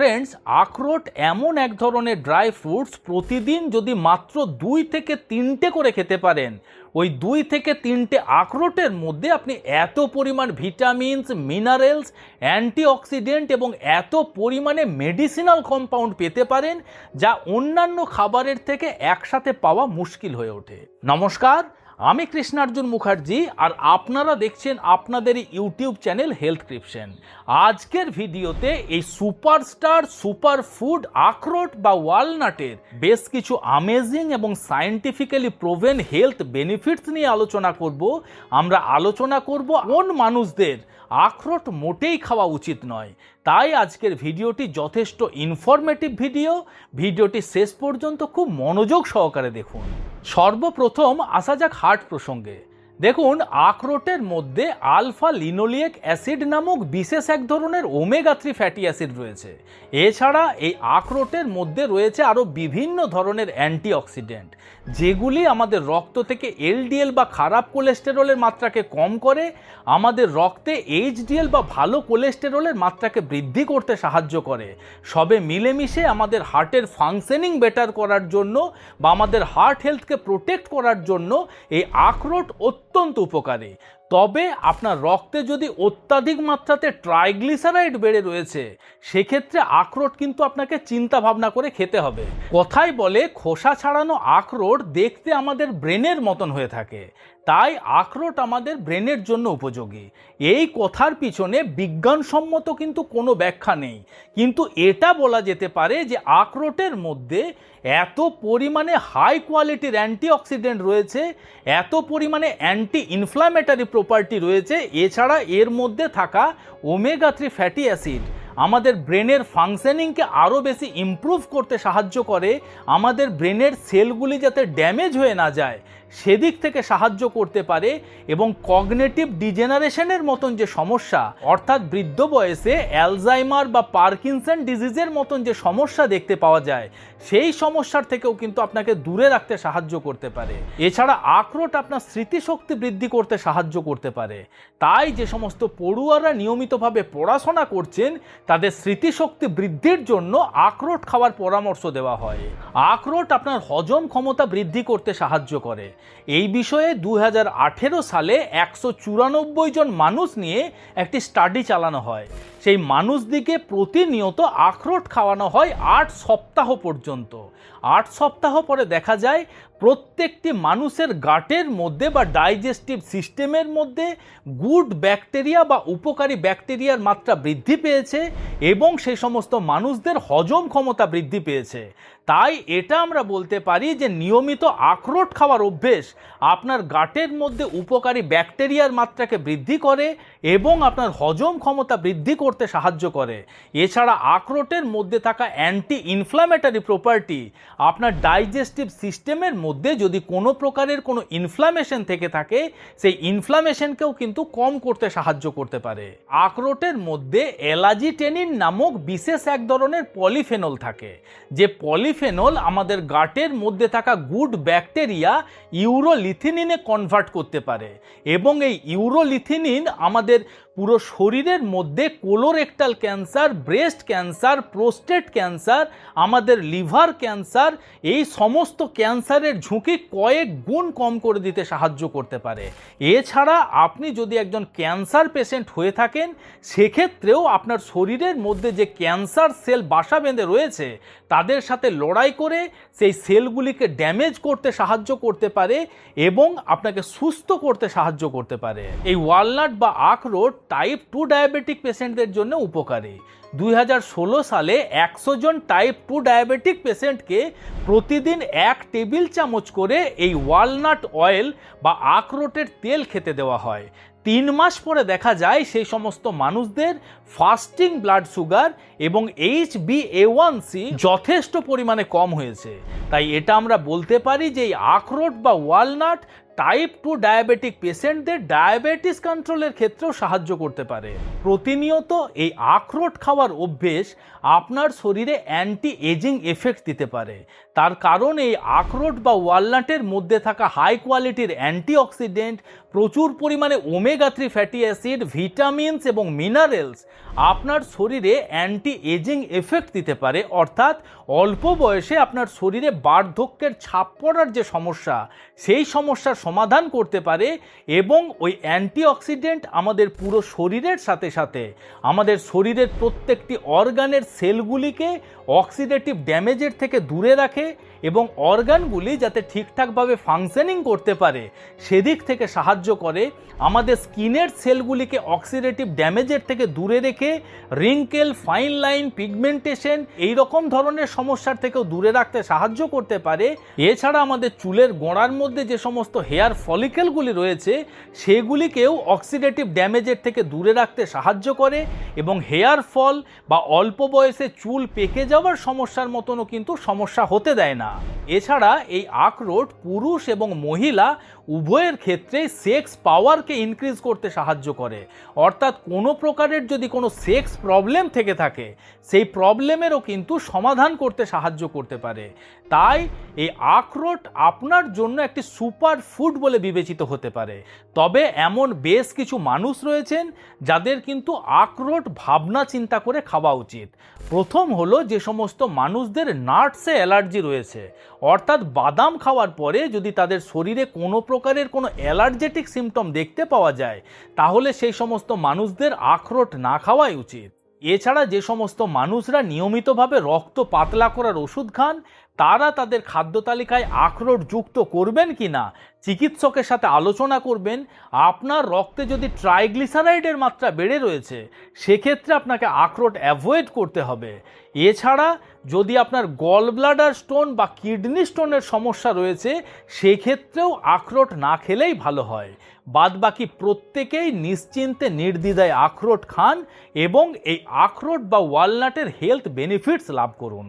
Friends আখরোট এমন এক ধরনের ড্রাই ফ্রুটস প্রতিদিন যদি মাত্র দুই থেকে তিনটে করে খেতে পারেন। ওই দুই থেকে তিনটে আখরোটের মধ্যে আপনি এত পরিমাণ ভিটামিনস মিনারেলস অ্যান্টিঅক্সিডেন্ট এবং এত পরিমাণে মেডিসিনাল কম্পাউন্ড পেতে পারেন, যা অন্যান্য খাবারের থেকে একসাথে পাওয়া মুশকিল হয়ে ওঠে। নমস্কার আমি কৃষ্ণার্জুন মুখার্জি আর আপনারা দেখছেন আপনাদের ইউটিউব চ্যানেল হেলথ ক্রিপশন। আজকের ভিডিওতে এই সুপারস্টার সুপার ফুড আখরোট বা ওয়ালনাটের বেশ কিছু আমেজিং এবং সায়েন্টিফিক্যালি প্রোভেন হেলথ বেনিফিটস নিয়ে আলোচনা করব। আমরা আলোচনা করব কোন মানুষদের আখরোট মোটেই খাওয়া উচিত নয়। তাই আজকের ভিডিওটি যথেষ্ট ইনফরমেটিভ ভিডিও ভিডিওটি শেষ পর্যন্ত খুব মনোযোগ সহকারে দেখুন। সর্বপ্রথম আসা যাক হার্ট প্রসঙ্গে। দেখুন, আখরোটের মধ্যে আলফা লিনোলিয়েক অ্যাসিড নামক বিশেষ এক ধরনের ওমেগা থ্রি ফ্যাটি অ্যাসিড রয়েছে। এছাড়া এই আখরোটের মধ্যে রয়েছে আরও বিভিন্ন ধরনের অ্যান্টিঅক্সিডেন্ট, যেগুলি আমাদের রক্ত থেকে এলডিএল বা খারাপ কোলেস্টেরলের মাত্রাকে কম করে, আমাদের রক্তে এইচডিএল বা ভালো কোলেস্টেরলের মাত্রাকে বৃদ্ধি করতে সাহায্য করে। সবে মিলেমিশে আমাদের হার্টের ফাংশনিং বেটার করার জন্য বা আমাদের হার্ট হেলথকে প্রোটেক্ট করার জন্য এই আখরোট অত্যন্ত উপকারী। তবে আপনার রক্তে যদি অত্যাধিক মাত্রাতে ট্রাইগ্লিসারাইড বেড়ে রয়েছে, সেক্ষেত্রে আখরোট কিন্তু আপনাকে চিন্তা ভাবনা করে খেতে হবে। কথাই বলে, খোসা ছাড়ানো আখরোট দেখতে আমাদের ব্রেনের মতন হয়ে থাকে। তাই আখরোট আমাদের ব্রেনের জন্য উপযোগী। এই কথার পিছনে বিজ্ঞানসম্মত কিন্তু কোনো ব্যাখ্যা নেই। কিন্তু এটা বলা যেতে পারে যে আখরোটের মধ্যে এত পরিমাণে হাই কোয়ালিটির অ্যান্টিঅক্সিডেন্ট রয়েছে, এত পরিমাণে অ্যান্টি ইনফ্ল্যামেটারি প্রপার্টি রয়েছে, এছাড়া এর মধ্যে থাকা ওমেগা থ্রি ফ্যাটি অ্যাসিড আমাদের ব্রেনের ফাংশনিংকে আরও বেশি ইমপ্রুভ করতে সাহায্য করে, আমাদের ব্রেনের সেলগুলি যাতে ড্যামেজ হয়ে না যায় সেদিক থেকে সাহায্য করতে পারে এবং কগনেটিভ ডিজেনারেশনের মতন যে সমস্যা, অর্থাৎ বৃদ্ধ বয়সে অ্যালজাইমার বা পার্কিনসন ডিজিজের মতন যে সমস্যা দেখতে পাওয়া যায়, সেই সমস্যার থেকেও কিন্তু আপনাকে দূরে রাখতে সাহায্য করতে পারে। এছাড়া আখরোট আপনার স্মৃতিশক্তি বৃদ্ধি করতে সাহায্য করতে পারে। তাই যে সমস্ত পড়ুয়ারা নিয়মিতভাবে পড়াশোনা করছেন, তাদের স্মৃতিশক্তি বৃদ্ধির জন্য আখরোট খাওয়ার পরামর্শ দেওয়া হয়। আখরোট আপনার হজম ক্ষমতা বৃদ্ধি করতে সাহায্য করে। এই বিষয়ে দুই হাজার আঠেরো সালে একশো চুরানব্বই জন মানুষ নিয়ে একটি স্টাডি চালানো হয়। সেই মানুষদিকে প্রতিনিয়ত আখরোট খাওয়ানো হয় আট সপ্তাহ পর্যন্ত। আট সপ্তাহ পরে দেখা যায় প্রত্যেকটি মানুষের গাটের মধ্যে বা ডাইজেস্টিভ সিস্টেমের মধ্যে গুড ব্যাকটেরিয়া বা উপকারী ব্যাকটেরিয়ার মাত্রা বৃদ্ধি পেয়েছে এবং সেই সমস্ত মানুষদের হজম ক্ষমতা বৃদ্ধি পেয়েছে। তাই এটা আমরা বলতে পারি যে নিয়মিত আখরোট খাওয়ার অভ্যেস আপনার গাটের মধ্যে উপকারী ব্যাকটেরিয়ার মাত্রাকে বৃদ্ধি করে এবং আপনার হজম ক্ষমতা বৃদ্ধি করতে সাহায্য করে। এছাড়া আখরোটের মধ্যে থাকা অ্যান্টি ইনফ্ল্যামেটারি প্রপার্টি আপনার ডাইজেস্টিভ সিস্টেমের মধ্যে যদি কোনো প্রকারের কোনো ইনফ্লামেশন থেকে থাকে, সেই ইনফ্লামেশনকেও কিন্তু কম করতে সাহায্য করতে পারে। আখরোটের মধ্যে এলাজিটেনিন নামক বিশেষ এক ধরনের পলিফেনল থাকে। যে পলিফেনল আমাদের গাটের মধ্যে থাকা গুড ব্যাকটেরিয়া ইউরোলিথিনিনে কনভার্ট করতে পারে এবং এই ইউরোলিথিনিন আমাদের পুরো শরীরের মধ্যে colorectal cancer breast cancer prostate cancer আমাদের লিভার ক্যান্সার এই সমস্ত ক্যান্সারের ঝুঁকি কয়েক গুণ কম করে দিতে সাহায্য করতে পারে। এছাড়া আপনি যদি একজন ক্যান্সার পেশেন্ট হয়ে থাকেন, সেক্ষেত্রেও আপনার শরীরের মধ্যে যে ক্যান্সার সেল বাসা বেঁধে রয়েছে, তাদের সাথে লড়াই করে সেই সেলগুলিকে ড্যামেজ করতে সাহায্য করতে পারে এবং আপনাকে সুস্থ করতে সাহায্য করতে পারে। এই ওয়ালনাট বা আখরোট টাইপ টু ডায়াবেটিক পেশেন্টদের জন্য উপকারী। দুই হাজার ষোলো সালে একশো জন টাইপ টু ডায়াবেটিক পেশেন্টকে প্রতিদিন এক টেবিল চামচ করে এই ওয়ালনাট অয়েল বা আখরোটের তেল খেতে দেওয়া হয়। তিন মাস পরে দেখা যায় সেই সমস্ত মানুষদের ফাস্টিং ব্লাড সুগার এবং H B A one C যথেষ্ট পরিমাণে কম হয়েছে। তাই এটা আমরা বলতে পারি যে এই আখরোট বা ওয়ালনাট টাইপ টু ডায়াবেটিক পেশেন্টদের ডায়াবেটিস কন্ট্রোলের ক্ষেত্রেও সাহায্য করতে পারে। প্রতিনিয়ত এই আখরোট খাওয়ার অভ্যেস আপনার শরীরে অ্যান্টি এজিং এফেক্ট দিতে পারে। তার কারণ এই আখরোট বা ওয়ালনাটের মধ্যে থাকা হাই কোয়ালিটির অ্যান্টিঅক্সিডেন্ট প্রচুর পরিমাণে omega three fatty acid vitamins এবং মিনারেলস আপনার শরীরে অ্যান্টি এজিং এফেক্ট দিতে পারে। অর্থাৎ অল্প বয়সে আপনার শরীরে বার্ধক্যের ছাপ পড়ার যে সমস্যা, সেই সমস্যার সমাধান করতে পারে এবং ওই অ্যান্টিঅক্সিডেন্ট আমাদের পুরো শরীরের সাথে সাথে, আমাদের শরীরের প্রত্যেকটি অর্গানের সেলগুলিকে অক্সিডেটিভ ড্যামেজের থেকে দূরে রাখে এবং অর্গানগুলি যাতে ঠিকঠাকভাবে ফাংশনিং করতে পারে, সেদিক থেকে সাহায্য করে, আমাদের স্কিনের সেলগুলিকে অক্সিডেটিভ ড্যামেজের থেকে দূরে রেখে, রিঙ্কেল, ফাইন লাইন, পিগমেন্টেশন এই রকম ধরনের সমস্যার থেকেও দূরে রাখতে সাহায্য করতে পারে। এছাড়া আমাদের চুলের গোড়ার মধ্যে যে সমস্ত হেয়ার ফলিকেলগুলি রয়েছে, সেগুলিকেও অক্সিডেটিভ ড্যামেজের থেকে দূরে রাখতে সাহায্য করে এবং হেয়ার ফল বা অল্প বয়সে চুল পেকে যাওয়ার সমস্যার মতনও কিন্তু সমস্যা হতে দেয় না। এছাড়া এই আখরোট পুরুষ এবং মহিলা উভয়ের ক্ষেত্রে সেক্স পাওয়ারকে ইনক্রিজ করতে সাহায্য করে। অর্থাৎ কোনো প্রকারের যদি কোনো সেক্স প্রবলেম থেকে থাকে, সেই প্রবলেমেরও কিন্তু সমাধান করতে সাহায্য করতে পারে। তাই এই আখরোট আপনার জন্য একটি সুপার ফুড বলে বিবেচিত হতে পারে। তবে এমন বেশ কিছু মানুষ রয়েছেন যাদের কিন্তু আখরোট ভাবনা চিন্তা করে খাওয়া উচিত। প্রথম হলো যে সমস্ত মানুষদের নাটসে অ্যালার্জি রয়েছে। অর্থাৎ বাদাম খাওয়ার পরে যদি তাদের শরীরে কোনো প্রকারের কোনো অ্যালার্জেটিক সিমটম দেখতে পাওয়া যায়, তাহলে সেই সমস্ত মানুষদের আখরোট না খাওয়াই উচিত। এছাড়া যে সমস্ত মানুষরা নিয়মিতভাবে রক্ত পাতলা করার ওষুধ খান তারা তাদের খাদ্য তালিকায় আখরোট যুক্ত করবেন কি না? চিকিৎসকের সাথে আলোচনা করবেন। আপনার রক্তে যদি ট্রাইগ্লিসারাইডের মাত্রা বেড়ে রয়েছে, সেক্ষেত্রে আপনাকে আখরোট অ্যাভয়েড করতে হবে। এছাড়া যদি আপনার গল ব্লাডার স্টোন বা কিডনি স্টোনের সমস্যা রয়েছে, সেক্ষেত্রেও আখরোট না খেলেই ভালো হয়। বাদবাকি প্রত্যেকেই নিশ্চিন্তে নির্দ্বিধায় আখরোট খান এবং এই আখরোট বা ওয়ালনাটের হেলথ বেনিফিটস লাভ করুন।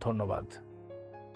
ধন্যবাদ।